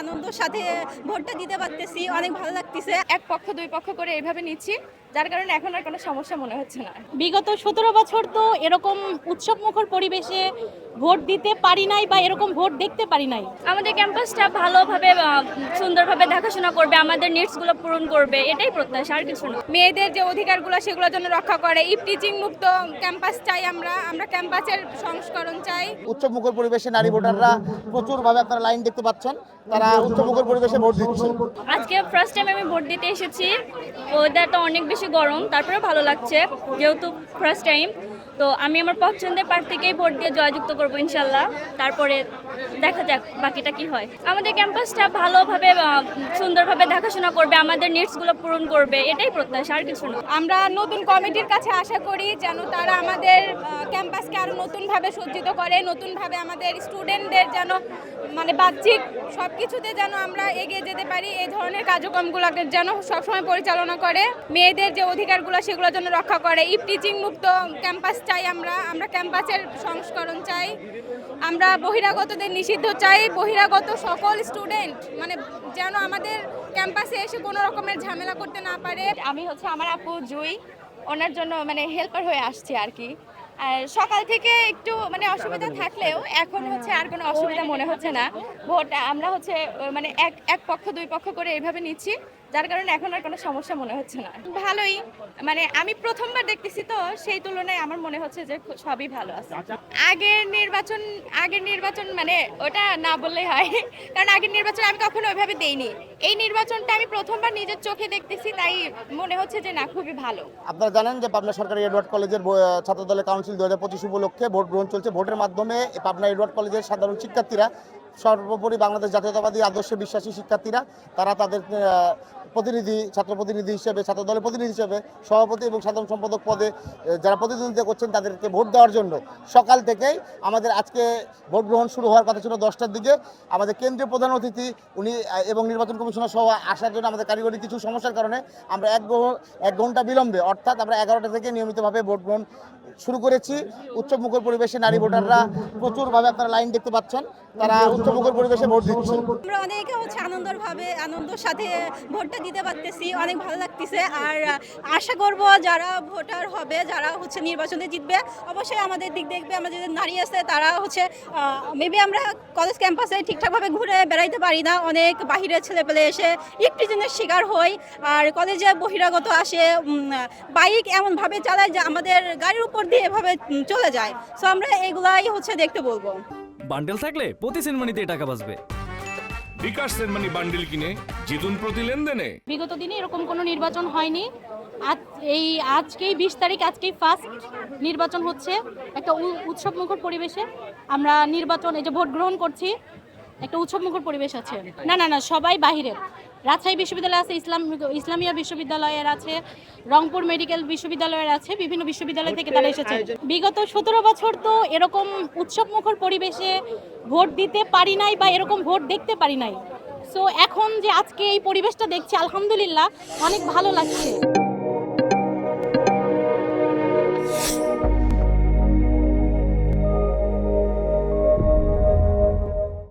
আনন্দের সাথে ভোটটা দিতে পারতেছি অনেক ভালো লাগতেছে। এক পক্ষ দুই পক্ষ করে এইভাবে নিচ্ছি যার কারণে এখন আর কোনো সমস্যা মনে হচ্ছে না। বিগত সতেরো বছর তো এরকম উৎসব মুখর পরিবেশে ভোট দিতে পারি নাই বা এরকম ভোট দেখতে পারি নাই। আমাদের ক্যাম্পাসটা ভালোভাবে সুন্দরভাবে দেখাশোনা করবে আমাদের নিডসগুলো পূরণ করবে এটাই প্রত্যাশা আর কিছু না। মেয়েদের যে অধিকারগুলো সেগুলোর জন্য রক্ষা করে। ইফটিচিং মুক্ত ক্যাম্পাস চাই আমরা। আমরা ক্যাম্পাসের সংস্করণ চাই। উৎসব মুখর পরিবেশে নারী ভোটাররা প্রচুরভাবে আপনারা লাইন দেখতে পাচ্ছেন। তারা উৎসব মুখর পরিবেশে ভোট দিচ্ছে। আজকে ফার্স্ট টাইম আমি ভোট দিতে এসেছি। ওয়েদারটা অনেক বেশি গরম তারপরে ভালো লাগছে, যেহেতু ফার্স্ট টাইম তো আমি আমার পছন্দের প্রার্থীকেই ভোট দিয়ে জয়যুক্ত করব, ইনশাল্লাহ। তারপরে দেখা যাক বাকিটা কি হয়। আমাদের ক্যাম্পাসটা ভালোভাবে সুন্দরভাবে দেখাশোনা করবে, আমাদের নিডসগুলো পূরণ করবে, এটাই প্রত্যাশা, আর কিছু না। আমরা নতুন কমিটির কাছে আশা করি যেন তারা আমাদের ক্যাম্পাসকে আরও নতুনভাবে সজ্জিত করে, নতুনভাবে আমাদের স্টুডেন্টদের যেন মানে বাহ্যিক সব কিছুতে যেন আমরা এগিয়ে যেতে পারি, এই ধরনের কার্যক্রমগুলোকে যেন সবসময় পরিচালনা করে, মেয়েদের যে অধিকারগুলো সেগুলো যেন রক্ষা করে ইফটিচিং মুক্ত ক্যাম্পাস চাই আমরা আমরা ক্যাম্পাসের সংস্করণ চাই, আমরা বহিরাগতদের নিষিদ্ধ চাই, বহিরাগত সকল স্টুডেন্ট মানে যেন আমাদের ক্যাম্পাসে এসে কোনো রকমের ঝামেলা করতে না পারে। আমি হচ্ছে আমার আপু জুই, ওনার জন্য মানে হেল্পার হয়ে আসছি আর কি। আর সকাল থেকে একটু মানে অসুবিধা থাকলেও এখন হচ্ছে আর কোনো অসুবিধা মনে হচ্ছে না। ভোট আমরা হচ্ছে মানে এক এক পক্ষ, দুই পক্ষ করে এইভাবে নিচ্ছি। যার কারণে এখন আর কোনো সমস্যা মনে হচ্ছে না। ভালোই। মানে আমি প্রথমবার দেখতেছি তো সেই তুলনায় আমার মনে হচ্ছে যে সবই ভালো আছে। আগের নির্বাচন আগের নির্বাচন মানে ওটা না বললেই হয়। কারণ আগের নির্বাচন আমি কখনো ওইভাবে দেইনি। এই নির্বাচনটা আমি প্রথমবার নিজের চোখে দেখতেছি তাই মনে হচ্ছে যে না খুবই ভালো। আপনারা জানেন যে পাবনা সরকারি এডওয়ার্ড কলেজের ছাত্রদলের কাউন্সিল দু হাজার পঁচিশ উপলক্ষে ভোট গ্রহণ চলছে। ভোটের মাধ্যমে পাবনা এডওয়ার্ড কলেজের সাধারণ শিক্ষার্থীরা সর্বোপরি বাংলাদেশ জাতীয়তাবাদী আদর্শে বিশ্বাসী শিক্ষার্থীরা, তারা তাদের প্রতিনিধি, ছাত্র প্রতিনিধি হিসেবে, ছাত্র দলের প্রতিনিধি হিসেবে, সভাপতি এবং সাধারণ সম্পাদক পদে যারা প্রতিদ্বন্দ্বিতা করছেন তাদেরকে ভোট দেওয়ার জন্য। সকাল থেকেই আমাদের আজকে ভোট গ্রহণ শুরু হওয়ার কথা ছিল দশটার দিকে। আমাদের কেন্দ্রীয় প্রধান অতিথি, উনি এবং নির্বাচন কমিশনার সহ আসার জন্য আমাদের কারিগরি কিছু সমস্যার কারণে আমরা এক এক ঘণ্টা বিলম্বে, অর্থাৎ আমরা এগারোটা থেকে নিয়মিতভাবে ভোট গ্রহণ শুরু করেছি। উৎসব মুখর পরিবেশে নারী ভোটাররা প্রচুরভাবে আপনারা লাইন দেখতে পাচ্ছেন। তারা উৎসব পরিবেশে ভোট দিচ্ছে। আমরা অনেকে হচ্ছে আনন্দভাবে আনন্দের সাথে ভোটটা দিতে পারতেছি, অনেক ভালো লাগতেছে। আর আশা করব যারা ভোটার হবে, যারা হচ্ছে নির্বাচনে জিতবে, অবশ্যই আমাদের দিক দেখবে। আমরা যাদের নারী আছে, তারা হচ্ছে মেবি আমরা কলেজ ক্যাম্পাসে ঠিকঠাকভাবে ঘুরে বেড়াইতে পারি না। অনেক বাহিরের ছেলেপেলে এসে একটি জিনিস শিকার হই। আর কলেজে বহিরাগত আসে বাইক এমনভাবে চালায় যে আমাদের গাড়ির উপর দিয়ে এভাবে চলে যায়। সো আমরা এগুলাই হচ্ছে দেখতে বলব। বান্ডেল থাকলে প্রতি সেনমানিতে টাকা বাঁচবে। বিকাশ সেনমানি বান্ডেল কিনে জিতুন প্রতি লেনদেনে। বিগত দিনে এরকম কোনো নির্বাচন হয়নি। আজ এই আজকেই বিশ তারিখ আজকেই ফার্স্ট নির্বাচন হচ্ছে। একটা উ- উৎসব মুখর পরিবেশে আমরা নির্বাচন এই যে ভোট গ্রহণ করছি একটা উৎসব মুখর পরিবেশ আছে। না না না সবাই বাহিরের। রাজশাহী বিশ্ববিদ্যালয় আছে ইসলাম ইসলামিয়া বিশ্ববিদ্যালয়ের আছে রংপুর মেডিকেল বিশ্ববিদ্যালয়ের আছে বিভিন্ন বিশ্ববিদ্যালয় থেকে তারা এসেছে। বিগত সতেরো বছর তো এরকম উৎসবমুখর পরিবেশে ভোট দিতে পারি নাই বা এরকম ভোট দেখতে পারি নাই। সো এখন যে আজকে এই পরিবেশটা দেখছি আলহামদুলিল্লাহ অনেক ভালো লাগছে।